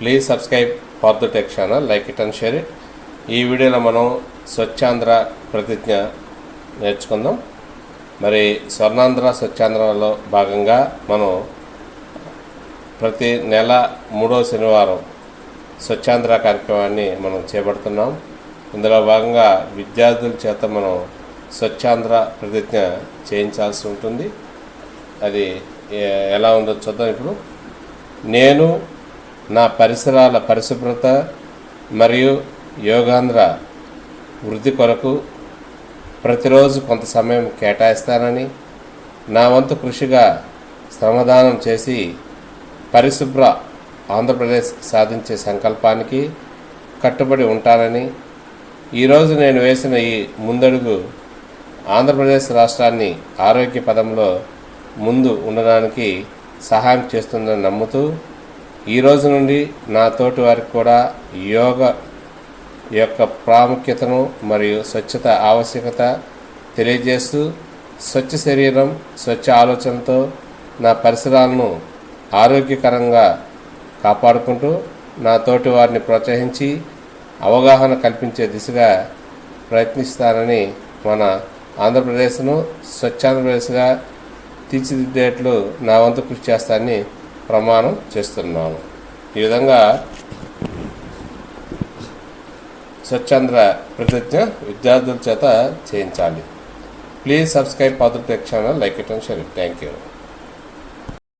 Please subscribe for the tech channel like it and share it ఈ వీడియోలో మనం స్వచ్ఛాంధ్ర ప్రతిజ్ఞ నేర్చుకుందాం. మరి స్వర్ణాంధ్ర స్వచ్ఛాంధ్రలో భాగంగా మనం ప్రతి నెల మూడో శనివారం స్వచ్ఛాంధ్ర కార్యక్రమాన్ని మనం చేపడుతున్నాం. ఇందులో భాగంగా విద్యార్థుల చేత మనం స్వచ్ఛాంధ్ర ప్రతిజ్ఞ చేయించాల్సి ఉంటుంది. అది ఎలా ఉందో చూద్దాం ఇప్పుడు. నేను నా పరిసరాల పరిశుభ్రత మరియు యోగాంధ్ర వృద్ధి కొరకు ప్రతిరోజు కొంత సమయం కేటాయిస్తానని నా వంతు కృషిగా శ్రమదానం చేసి పరిశుభ్ర ఆంధ్రప్రదేశ్ సాధించే సంకల్పానికి కట్టుబడి ఉంటానని ఈరోజు నేను వేసిన ఈ ముందడుగు ఆంధ్రప్రదేశ్ రాష్ట్రాన్ని ఆరోగ్య పదంలో ముందు ఉండడానికి సహాయం చేస్తుందని నమ్ముతూ ఈ రోజు నుండి నా తోటి వారికి కూడా యోగ యొక్క ప్రాముఖ్యతను మరియు స్వచ్ఛత ఆవశ్యకత తెలియజేస్తూ స్వచ్ఛ శరీరం స్వచ్ఛ ఆలోచనతో నా పరిసరాలను ఆరోగ్యకరంగా కాపాడుకుంటూ నా తోటి వారిని ప్రోత్సహించి అవగాహన కల్పించే దిశగా ప్రయత్నిస్తానని మన ఆంధ్రప్రదేశ్ను స్వచ్ఛాంధ్రప్రదేశ్గా తీర్చిదిద్దేట్లు నా వంతు కృషి చేస్తానని ప్రమాణం చేస్తున్నాను. ఈ విధంగా స్వచ్ఛంద్ర ప్రతిజ్ఞ విద్యార్థుల చేత చేయించాలి. ప్లీజ్ సబ్స్క్రైబ్ పాత్ర channel like it and share thank you.